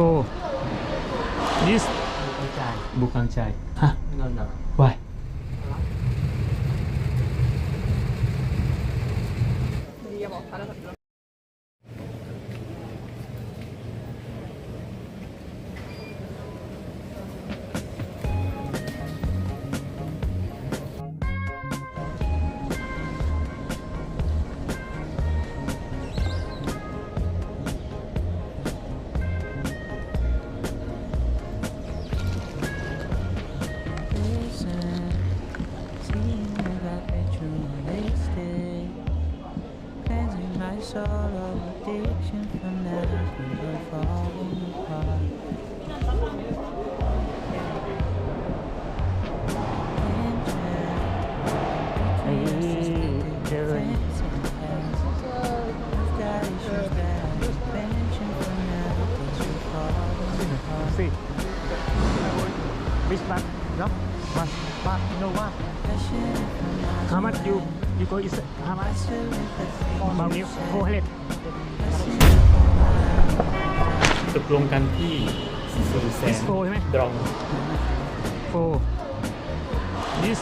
beautiful this Bukan chai. Huh? No, no. Why? go is Hamas about new go ahead ตกลงกันที่สูแสนดรอง for this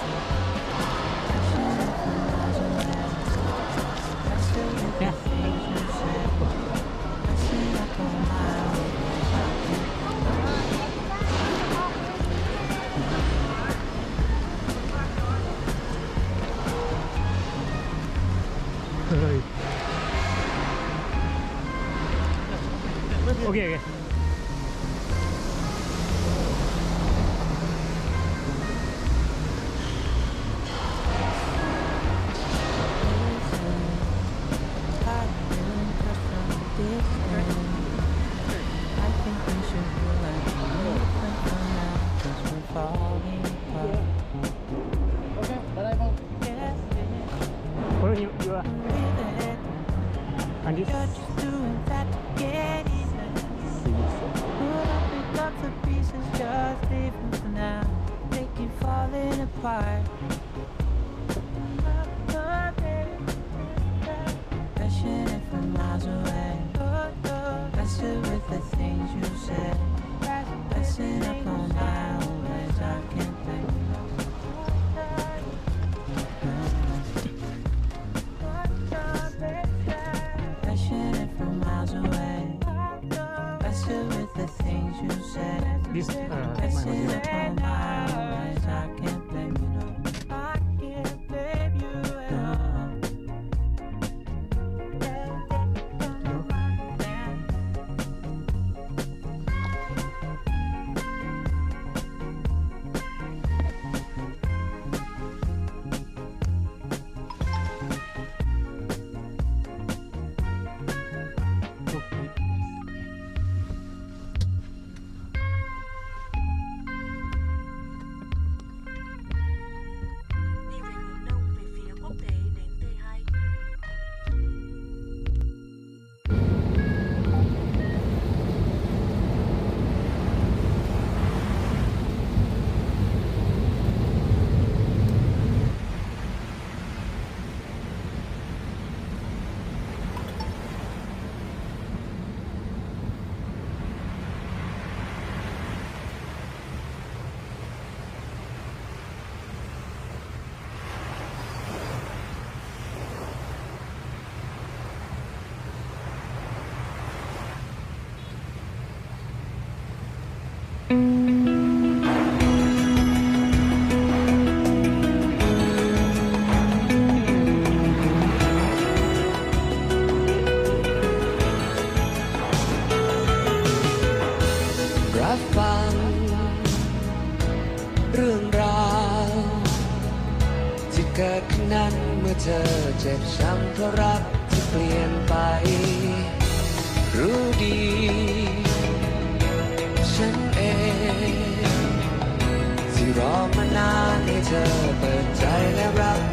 มานานให้เธอเปิดใจและรับ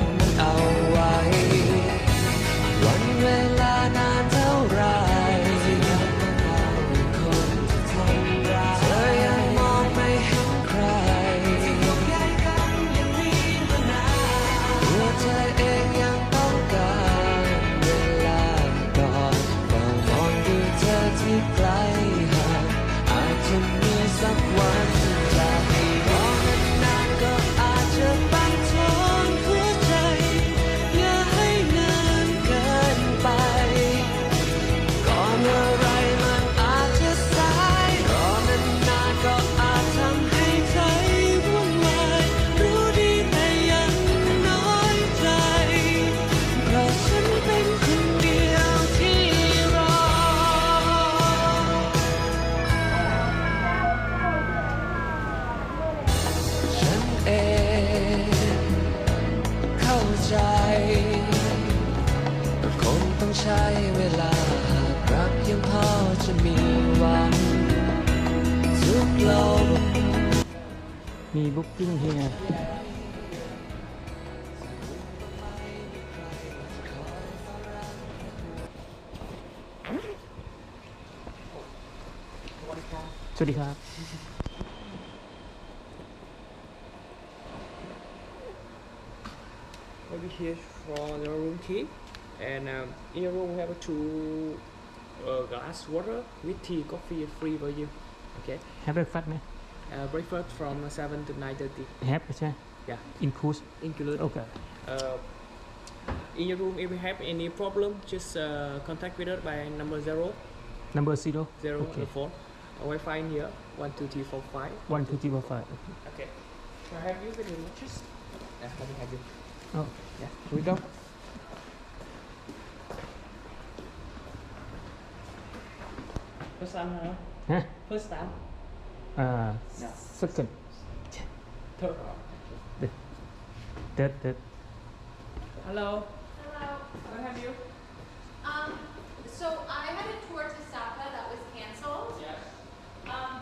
มี booking hereสวัสดีครับ Maybe here for the room key, and um, in your room we have two uh, glass water with tea, coffee free for you. Okay. have breakfast ไหม uh, breakfast from 7 to 9.30. Have yeah. Include? Include. Okay. Uh, in your room, if you have any problem, just uh, contact with us by number 0. Number 0? 0 okay. the. Uh, we find here 12345. 12345, okay. Okay. I have you been matches? Yeah, let me have you. Oh. Yeah, here we go. First time, huh? Huh? First time. อ่า Yeah. second Third. third third Hello. Hello. Can I have you? Um, so I had a tour to Sapa that was canceled. Yes. Um,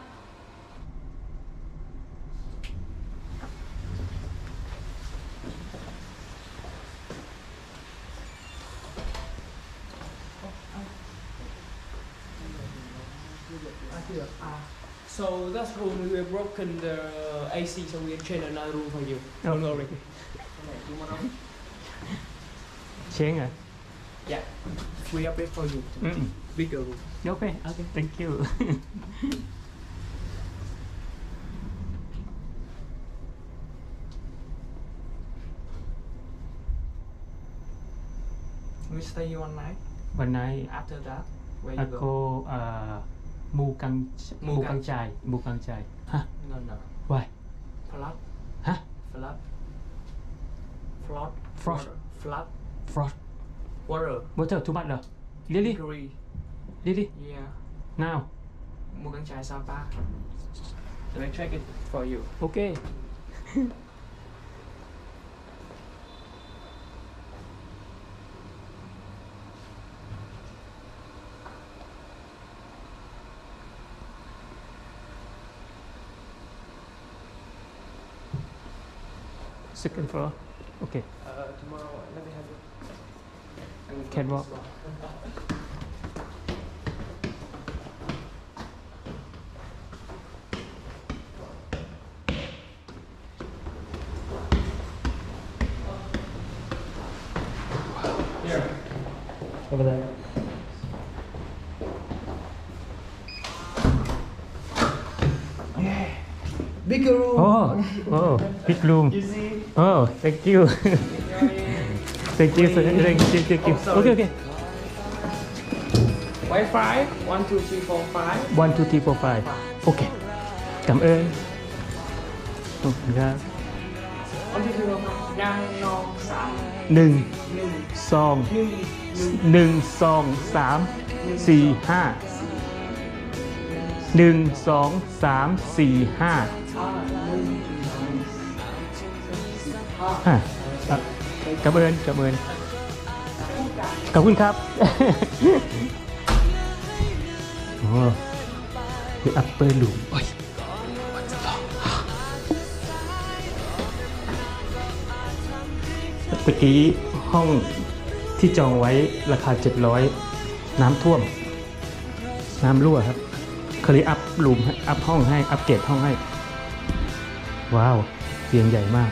so that's when we were broken the uh, AC, so we changed another room for you. Oh, no, Okay, You want to? Change it? Yeah. We are update for you. Mm. Bigger room. Okay, okay. Thank you. we stay one night. One night. After that, where I you go? go uh, Mù căng mù, căng, căng chài, mù căng chài. Huh? No, no. Why? flood Huh? flood Flop. Frost. Flop. Frost. Water. Water too much. Uh. Lily. Degree. Lily. Yeah. Now. Mù căng chài Sapa. Let me check it for you. Okay. second floor. Okay. Uh, tomorrow, let me have it. Over there. Yeah. Big room. Oh, oh, big room. You see? Oh thank you thank you sir. thank you thank you Oh, sorry. okay okay Wi-Fi. One, two, three, four, five. one two three four five โอเค cảm ơn ขอบคุณครับ One, two, three, four, five. Năm, non, sáu, หนึ่ง nương, สอง nương, nương. หนึ่งสองสามสี่ห้าหนึ่งสองสามสี่ห้า À, nương. ฮะ อะกระเบินกระเบินขอบคุณครับโอ้คืออัปเปอร์ลูมโอ้ยเมื่อกี้ห้องที่จองไว้ราคา 700 น้ำท่วม น้ำรั่วครับเขาเลยอัพรูมอัพห้องให้ อัปเกรดห้องให้ ว้าวเตียงใหญ่มาก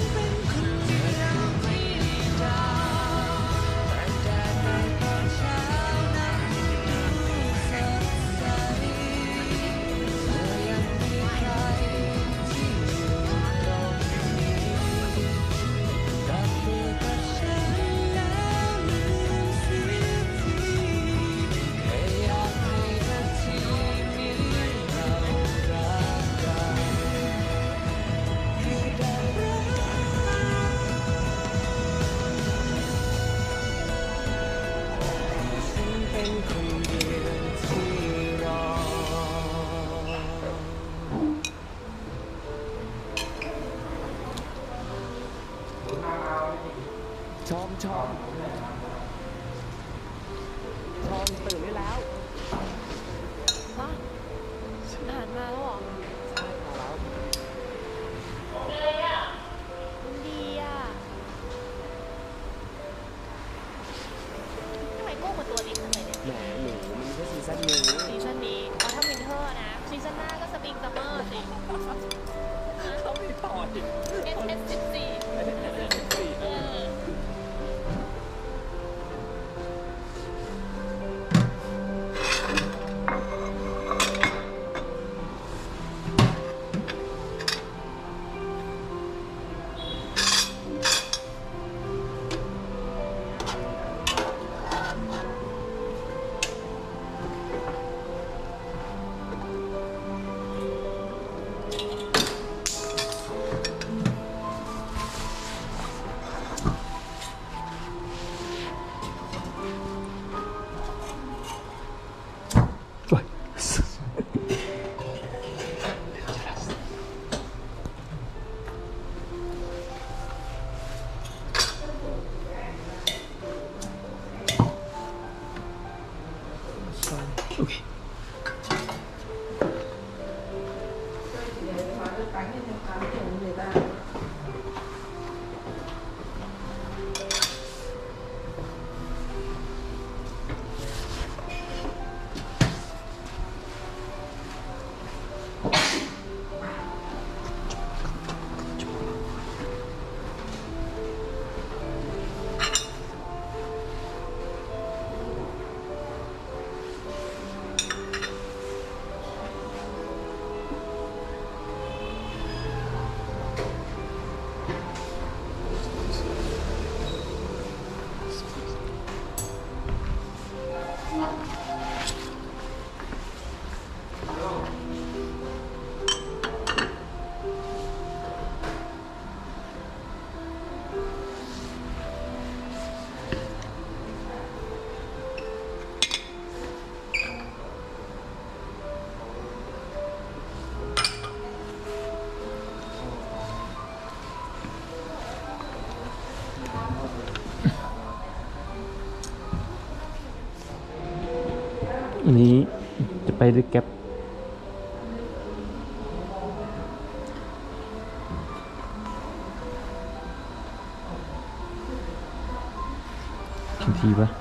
ชอมชอมชอมตื่นได้แล้วฮะฉันผ่านมาแล้วหรอันนี้จะไปด้วยแก๊ปทีป่ะ